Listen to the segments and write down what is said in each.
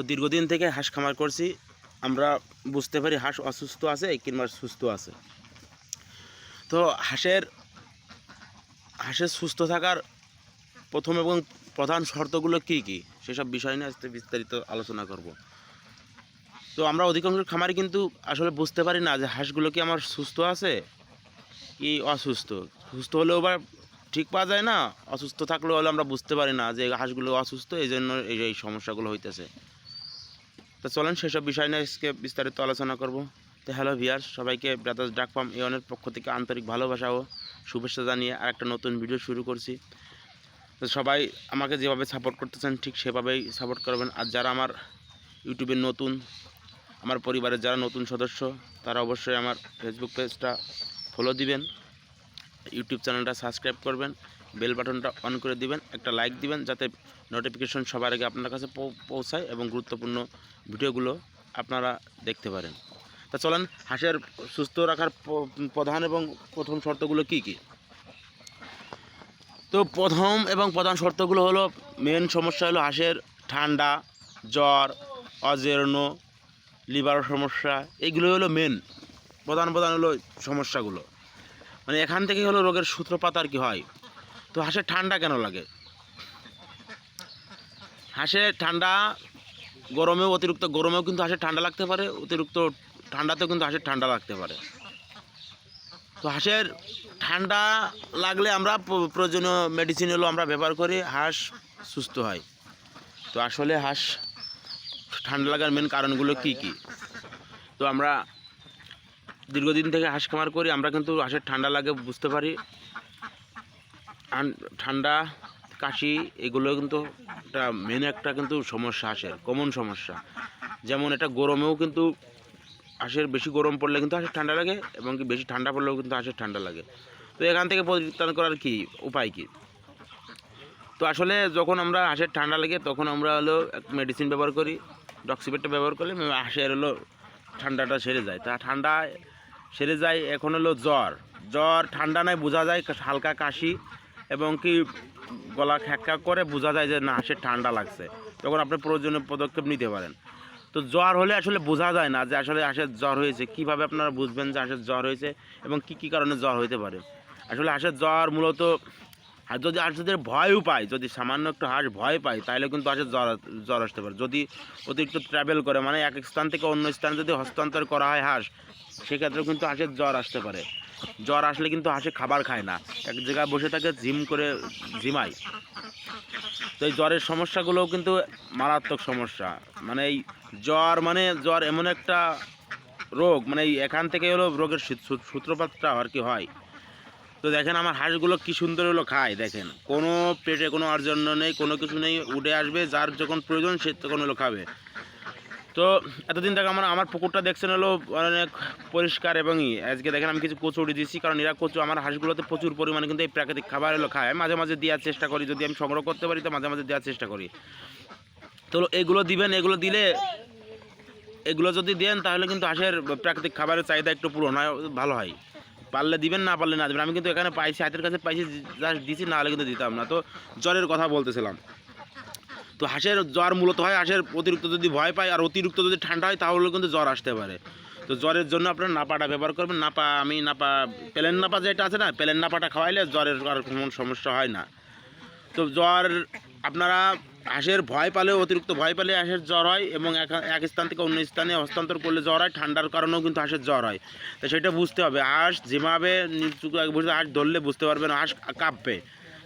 তো দীর্ঘদিন থেকে হাঁস খামার করছি। আমরা বুঝতে পারি হাঁস অসুস্থ আছে কিংবা সুস্থ আছে। তো হাঁসের হাঁসের সুস্থ থাকার প্রথম এবং প্রধান শর্তগুলো কী কী? সেসব বিষয় নিয়ে আজকে বিস্তারিত আলোচনা করব। তো আমরা অধিকাংশ খামারে কিন্তু আসলে বুঝতে পারি না যে হাঁসগুলো কি আমার সুস্থ আছে কি অসুস্থ। সুস্থ হলেও বা ঠিক পাওয়া যায় না, অসুস্থ থাকলেও হলে আমরা বুঝতে পারি না যে হাঁসগুলো অসুস্থ এই জন্য এই সমস্যাগুলো হইতেছে। তো চলেন সেসব বিষয় নিয়ে আজকে বিস্তারিত আলোচনা করব। তো হ্যালো ভিয়ার সবাইকে ব্রাদার্স ডাক ফার্ম এওয়ানের পক্ষ থেকে আন্তরিক ভালোবাসা ও শুভেচ্ছা জানিয়ে আর একটা নতুন ভিডিও শুরু করছি। তো সবাই আমাকে যেভাবে সাপোর্ট করতেছেন, ঠিক সেভাবেই সাপোর্ট করবেন। আর যারা আমার ইউটিউবের নতুন, আমার পরিবারের যারা নতুন সদস্য, তারা অবশ্যই আমার ফেসবুক পেজটা ফলো দিবেন। ইউটিউব চ্যানেলটা সাবস্ক্রাইব করবেন। বেল বাটনটা অন করে দিবেন, একটা লাইক দিবেন যাতে নোটিফিকেশন সবার আগে আপনার কাছে পৌঁছায় এবং গুরুত্বপূর্ণ ভিডিওগুলো আপনারা দেখতে পারেন। তা চলেন, হাঁসের সুস্থ রাখার প্রধান এবং প্রথম শর্তগুলো কি কি? তো প্রথম এবং প্রধান শর্তগুলো হলো মেন সমস্যা হলো হাঁসের ঠান্ডা, জ্বর, অজীর্ণ, লিভার সমস্যা এইগুলো হলো মেন প্রধান প্রধান হলো সমস্যাগুলো। মানে এখান থেকে হলো রোগের সূত্রপাত আর কি হয়? তো হাঁসের ঠান্ডা কেন লাগে? হাঁসের ঠান্ডা গরমেও অতিরিক্ত, গরমেও কিন্তু হাঁসের ঠান্ডা লাগতে পারে, অতিরিক্ত ঠান্ডাতেও কিন্তু হাঁসের ঠান্ডা লাগতে পারে। তো হাঁসের ঠান্ডা লাগলে আমরা প্রয়োজনীয় মেডিসিন হলো আমরা ব্যবহার করি, হাঁস সুস্থ হয়। তো আসলে হাঁস ঠান্ডা লাগার মেন কারণগুলো কি কি? তো আমরা দীর্ঘদিন থেকে হাঁস খামার করি, আমরা কিন্তু হাঁসের ঠান্ডা লাগে বুঝতে পারি। ঠান্ডা, কাশি, এগুলো কিন্তু একটা মেন একটা কিন্তু সমস্যা হাঁসের কমন সমস্যা। যেমন এটা গরমেও কিন্তু হাঁসের বেশি গরম পড়লে কিন্তু হাঁসের ঠান্ডা লাগে এবং কি বেশি ঠান্ডা পড়লেও কিন্তু হাঁসের ঠান্ডা লাগে। তো এখান থেকে পরিত্রাণ করার কি উপায় কি? তো আসলে যখন আমরা হাঁসের ঠান্ডা লাগে, তখন আমরা হলো মেডিসিন ব্যবহার করি ডক্সিপেটটা ব্যবহার করলে হাঁসের হলো ঠান্ডাটা সেরে যায়। তা ঠান্ডা সেরে যায় এখন হলো জ্বর। জ্বর ঠান্ডা নয় বোঝা যায়, হালকা কাশি এবং কি গলা খ্যাক্কা করে বোঝা যায় যে না হাঁসের ঠান্ডা লাগছে। তখন আপনি প্রয়োজনীয় পদক্ষেপ নিতে পারেন। তো জ্বর হলে আসলে বোঝা যায় না যে আসলে হাঁসের জ্বর হয়েছে। কীভাবে আপনারা বুঝবেন যে হাঁসের জ্বর হয়েছে এবং কি কি কারণে জ্বর হতে পারে? আসলে হাঁসের জ্বর মূলত আর যদি হাঁস যদি ভয়ও পায় যদি সামান্য একটু হাঁস ভয় পায় তাহলে কিন্তু হাঁসের জ্বর জ্বর আসতে পারে। যদি অতিরিক্ত ট্রাভেল করে মানে এক স্থান থেকে অন্য স্থানে যদি হস্তান্তর করা হয় হাঁস, সেক্ষেত্রেও কিন্তু হাঁসের জ্বর আসতে পারে। জ্বর আসলে কিন্তু হাঁসে খাবার খায় না। এক জায়গায় বসে থাকে, জিম করে জিমায়। তো এই জ্বরের সমস্যাগুলোও কিন্তু মারাত্মক সমস্যা। মানে এই জ্বর মানে জ্বর এমন একটা রোগ মানে এখান থেকে হলো রোগের সূত্রপাতটা আর কি হয়। তো দেখেন আমার হাঁসগুলো কি সুন্দর হলো, খায় দেখেন। কোনো পেটে কোনো আর জন্য নেই, কোনো কিছু নেই, উঠে আসবে, যার যখন প্রয়োজন সে তখন হলো খাবে। তো এতদিন থেকে আমার আমার পুকুরটা দেখছেন হলো অনেক পরিষ্কার এবং। আজকে দেখেন আমি কিছু কচু উড়ে দিয়েছি, কারণ এরা কচু আমার হাঁসগুলোতে প্রচুর পরিমাণে কিন্তু এই প্রাকৃতিক খাবার হলো খায়। মাঝে মাঝে দেওয়ার চেষ্টা করি, যদি আমি সংগ্রহ করতে পারি তো মাঝে মাঝে দেওয়ার চেষ্টা করি। তো এগুলো দিবেন, এগুলো দিলে এগুলো যদি দেন তাহলে কিন্তু হাঁসের প্রাকৃতিক খাবারের চাহিদা একটু পূরণ হয়, ভালো হয়। পারলে দিবেন, না পারলে না দিবেন। আমি কিন্তু এখানে পাইছি হাতের কাছে পাইছি যা দিছি, না হলে কিন্তু দিতাম না। তো জ্বরের কথা বলতেছিলাম। তো হাঁসের জ্বর মূলত হয়, হাঁসের অতিরিক্ত যদি ভয় পায় আর অতিরিক্ত যদি ঠান্ডা হয়, তাহলে কিন্তু জ্বর আসতে পারে। তো জ্বরের জন্য আপনার নাপাটা ব্যবহার করবেন। নাপা, আমি নাপা, প্লেন নাপা যেটা আছে না, প্লেন নাপাটা খাওয়াইলে জ্বরের আর কোনো সমস্যা হয় না। তো জ্বর, আপনারা হাঁসের ভয় পালে অতিরিক্ত ভয় পালে হাঁসের জ্বর হয় এবং এক- স্থান থেকে অন্য স্থানে হস্তান্তর করলে জ্বর হয়। ঠান্ডার কারণেও কিন্তু হাঁসের জ্বর হয়। তো সেটা বুঝতে হবে। হাঁস যেভাবে বুঝতে হাঁস ধরলে বুঝতে পারবেন হাঁস কাঁপবে।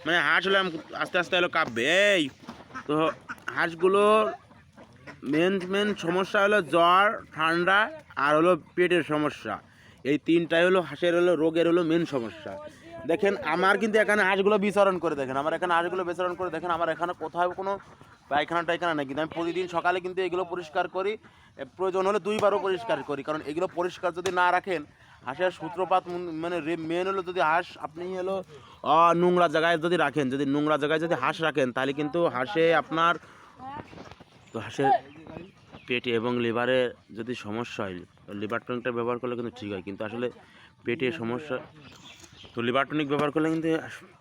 মানে হাঁস হলে আস্তে আস্তে হলো কাঁপবে। এই তো হাঁসগুলোর মেন মেন সমস্যা হলো জ্বর, ঠান্ডা আর হলো পেটের সমস্যা। এই তিনটাই হলো হাঁসের হলো রোগের হলো মেন সমস্যা। দেখেন, আমার কিন্তু এখানে হাঁসগুলো বিচরণ করে দেখেন। আমার এখানে হাঁসগুলো বিচরণ করে দেখেন, আমার এখানে কোথাও কোনো পায়খানা, টায়খানা নেই। কিন্তু আমি প্রতিদিন সকালে কিন্তু এগুলো পরিষ্কার করি। প্রয়োজন হলে দুইবারও পরিষ্কার করি। কারণ এগুলো পরিষ্কার যদি না রাখেন হাঁসের সূত্রপাত মুন- মানে হলো যদি হাঁস, আপনি হলো নোংরা জায়গায় যদি রাখেন, যদি নোংরা জায়গায় যদি হাঁস রাখেন, তাহলে কিন্তু হাঁসে আপনার তো হাঁসের পেটে এবং লিভারে যদি সমস্যা হয়, লিভার টনিকটা ব্যবহার করলে কিন্তু ঠিক হয়, কিন্তু আসলে পেটে সমস্যা, তো লিভার টনিক ব্যবহার করলে কিন্তু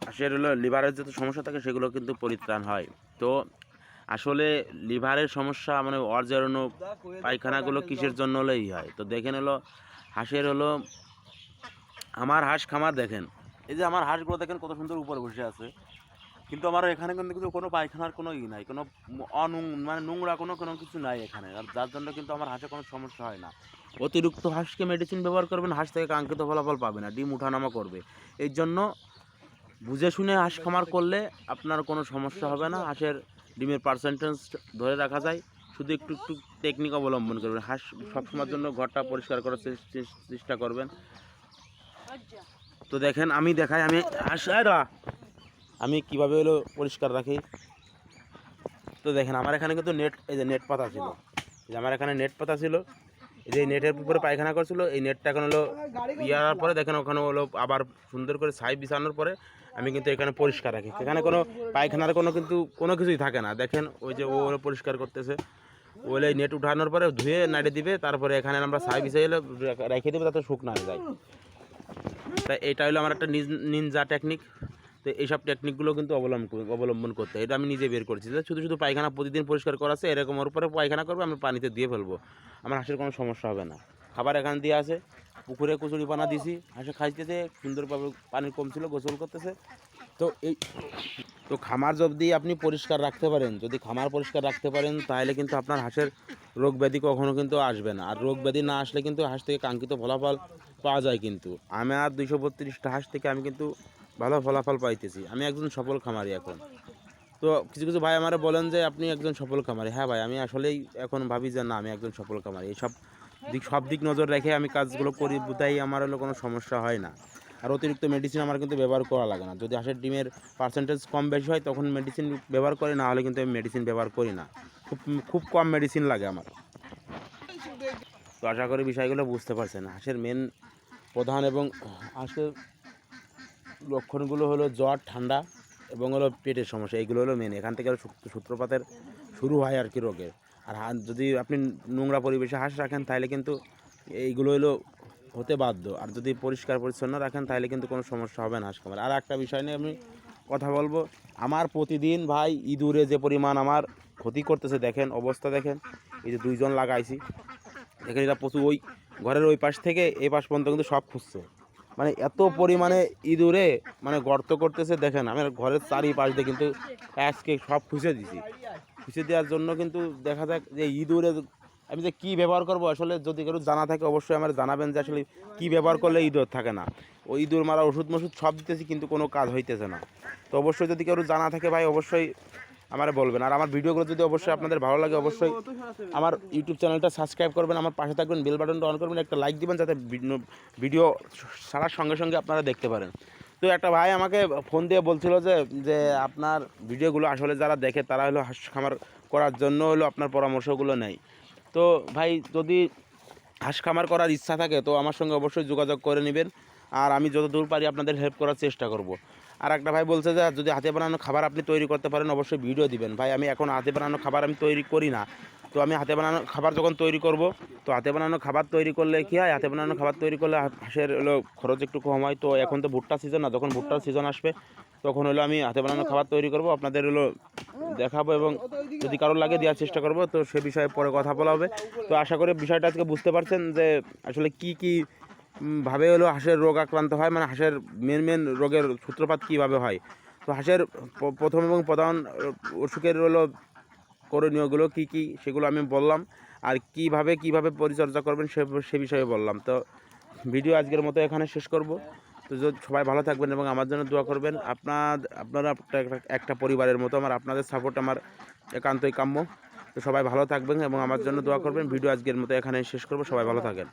হাঁসের হলো লিভারের যত সমস্যা থাকে, সেগুলো কিন্তু পরিত্রাণ হয়। তো আসলে লিভারের সমস্যা মানে অর্জারণ পায়খানাগুলো কিসের জন্য হলেই হয়? তো দেখেন হলো হাঁসের হলো, আমার হাঁস খামার দেখেন। এই যে আমার হাঁসগুলো দেখেন কত সুন্দর উপরে বসে আছে। কিন্তু আমার এখানে কিন্তু কোনো পায়খানার কোনো ই নাই, কোনো অনু মানে নোংরা কোনো কোনো কিছু নাই এখানে। আর যার জন্য কিন্তু আমার হাঁসে কোনো সমস্যা হয় না। অতিরিক্ত হাঁসকে মেডিসিন ব্যবহার করবেন, হাঁস থেকে কাঙ্ক্ষিত ফলাফল পাবে না, ডিম উঠানামা করবে। এই জন্য বুঝে শুনে হাঁস খামার করলে আপনার কোনো সমস্যা হবে না। হাঁসের ডিমের পার্সেন্টেজ ধরে রাখা যায়। শুধু একটু একটু টেকনিক অবলম্বন করবেন। হাঁস সবসময়ের জন্য ঘরটা পরিষ্কার করার চেষ্টা করবেন। তো দেখেন, আমি দেখাই, আমি হাঁস আমি কীভাবে হলো পরিষ্কার রাখি। তো দেখেন, আমার এখানে কিন্তু নেট এই যে নেট পাতা ছিল। যে আমার এখানে নেট পাতা ছিল। এই যে নেটের উপরে পায়খানা করছিল, এই নেটটা এখন হলো ইয়ার পরে, দেখেন, ওখানে হলো আবার সুন্দর করে ছাই বিছানোর পরে আমি কিন্তু এখানে পরিষ্কার রাখি। সেখানে কোনো পায়খানার কোনো কিন্তু কোনো কিছুই থাকে না। দেখেন, ওই যে ও পরিষ্কার করতেছে। ওলে নেট উঠানোর পরে ধুয়ে নাড়ে দিবে, তারপরে এখানে আমরা ছাই বিছাই হলে রেখে দেবে যাতে শুকনো হয়ে যায়। তাই এটা হলো আমার একটা নিজ- নিনজা টেকনিক তো এইসব টেকনিকগুলো কিন্তু অবলম্বন অবলম্বন করতে। এটা আমি নিজে বের করছি। শুধু শুধু পায়খানা প্রতিদিন পরিষ্কার করা আছে, এরকম ওর উপরে পায়খানা করবে, আমি পানিতে দিয়ে ফেলব। আমার হাঁসের কোনো সমস্যা হবে না। খাবার এখান দিয়ে আছে। পুকুরে কচুরি পানা দিছি। হাঁসে খাইতেছে, সুন্দরভাবে পানি কম ছিল গোসল করতেছে। তো এই তো খামার যদি আপনি পরিষ্কার রাখতে পারেন, যদি খামার পরিষ্কার রাখতে পারেন, তাহলে কিন্তু আপনার হাঁসের রোগ ব্যাধি কখনও কিন্তু আসবে না। আর রোগ ব্যাধি না আসলে কিন্তু হাঁস থেকে কাঙ্ক্ষিত ফলাফল পাওয়া যায় কিন্তু। আমি আর দুইশো বত্রিশটা হাঁস থেকে আমি কিন্তু ভালো ফলাফল পাইতেছি। আমি একজন সফল খামারি এখন। তো কিছু কিছু ভাই আমারে বলেন যে, আপনি একজন সফল খামারি। হ্যাঁ ভাই, আমি আসলেই এখন ভাবি যে, না, আমি একজন সফল খামারি। এইসব দিক, সব দিক নজর রেখে আমি কাজগুলো করি তাই আমার হলো কোনো সমস্যা হয় না। আর অতিরিক্ত মেডিসিন আমার কিন্তু ব্যবহার করা লাগে না। যদি হাঁসের ডিমের পার্সেন্টেজ কম বেশি হয়, তখন মেডিসিন ব্যবহার করি, না হলে কিন্তু আমি মেডিসিন ব্যবহার করি না। খুব খুব কম মেডিসিন লাগে আমার। তো আশা করি বিষয়গুলো বুঝতে পারছেন। হাঁসের মেন প্রধান এবং হাঁসের লক্ষণগুলো হলো জ্বর, ঠান্ডা এবং হলো পেটের সমস্যা। এইগুলো হলো মেন এখান থেকে সূত্রপাতের শুরু হয় আর কি রোগের। আর যদি আপনি নোংরা পরিবেশে হাঁস রাখেন, তাহলে কিন্তু এইগুলো হলো হতে বাধ্য। আর যদি পরিষ্কার পরিচ্ছন্ন রাখেন, তাহলে কিন্তু কোনো সমস্যা হবে না হাঁস আর একটা বিষয় নিয়ে আমি কথা বলব। আমার প্রতিদিন ভাই ইঁদুরে যে পরিমাণ আমার ক্ষতি করতেছে, দেখেন অবস্থা দেখেন। এই যে দুইজন লাগাইছি। দেখেন এটা প্রচুর ওই ঘরের ওই পাশ থেকে এই পাশ পর্যন্ত কিন্তু সব খুঁজছে। মানে এত পরিমাণে ইঁদুরে মানে গর্ত করতেছে, দেখেন। আমি ঘরের চারিপাশ দিয়ে কিন্তু আজকে সব খুঁজে দিছি। খুঁজে দেওয়ার জন্য কিন্তু দেখা যাক যে ইঁদুরে আমি যে কী ব্যবহার করব, আসলে যদি কেউ জানা থাকে, অবশ্যই আমার জানাবেন যে আসলে কী ব্যবহার করলে ইঁদুর থাকে না। ওই ইঁদুর মারা, ওষুধ মষুধ সব দিতেছি, কিন্তু কোনো কাজ হইতেছে না। তো অবশ্যই যদি কেউ জানা থাকে ভাই, অবশ্যই আমার বলবেন। আর আমার ভিডিওগুলো যদি অবশ্যই আপনাদের ভালো লাগে, অবশ্যই আমার ইউটিউব চ্যানেলটা সাবস্ক্রাইব করবেন, আমার পাশে থাকবেন, বেল বাটনটা অন করবেন, একটা লাইক দিবেন, যাতে ভিডিও- সারার সঙ্গে সঙ্গে আপনারা দেখতে পারেন। তো একটা ভাই আমাকে ফোন দিয়ে বলছিল যে যে আপনার ভিডিওগুলো আসলে যারা দেখে, তারা হলো হাঁস খামার করার জন্য হলো আপনার পরামর্শগুলো নেই তো ভাই, যদি হাঁস খামার করার ইচ্ছা থাকে, তো আমার সঙ্গে অবশ্যই যোগাযোগ করে নেবেন। আর আমি যতদূর পারি আপনাদের হেল্প করার চেষ্টা করব। আর একটা ভাই বলছে যে, যদি হাতে বানানো খাবার আপনি তৈরি করতে পারেন, অবশ্যই ভিডিও দিবেন। ভাই, আমি এখন হাতে বানানো খাবার আমি তৈরি করি না। তো আমি হাতে বানানো খাবার যখন তৈরি করব, তো হাতে বানানো খাবার তৈরি করলে কী হয়? হাতে বানানো খাবার তৈরি করলে হাঁসের হলো খরচ একটু কম হয়। তো এখন তো ভুট্টা সিজন না, যখন ভুট্টার সিজন আসবে, তখন হলো আমি হাতে বানানো খাবার তৈরি করব। আপনাদের হলো দেখাবো এবং যদি কারোর লাগে দেওয়ার চেষ্টা করব। তো সে বিষয়ে পরে কথা বলা হবে। তো আশা করি বিষয়টা আজকে বুঝতে পারছেন যে, আসলে কি কি ভাবে হলো হাঁসের রোগ আক্রান্ত হয় মানে হাঁসের মেন মেন রোগের সূত্রপাত কীভাবে হয়? তো হাঁসের প্রথম এবং প্রধান অসুখের হলো করণীয়গুলো কি কি সেগুলো আমি বললাম। আর কীভাবে কীভাবে পরিচর্যা করবেন সে সে বিষয়ে বললাম। তো ভিডিও আজকের মতো এখানে শেষ করব। তো সবাই ভালো থাকবেন এবং আমার জন্য দোয়া করবেন। আপনার আপনারা একটা পরিবারের মতো আমার, আপনাদের সাপোর্ট আমার একান্তই কাম্য। তো সবাই ভালো থাকবেন এবং আমার জন্য দোয়া করবেন। ভিডিও আজকের মতো এখানে শেষ করব। সবাই ভালো থাকেন।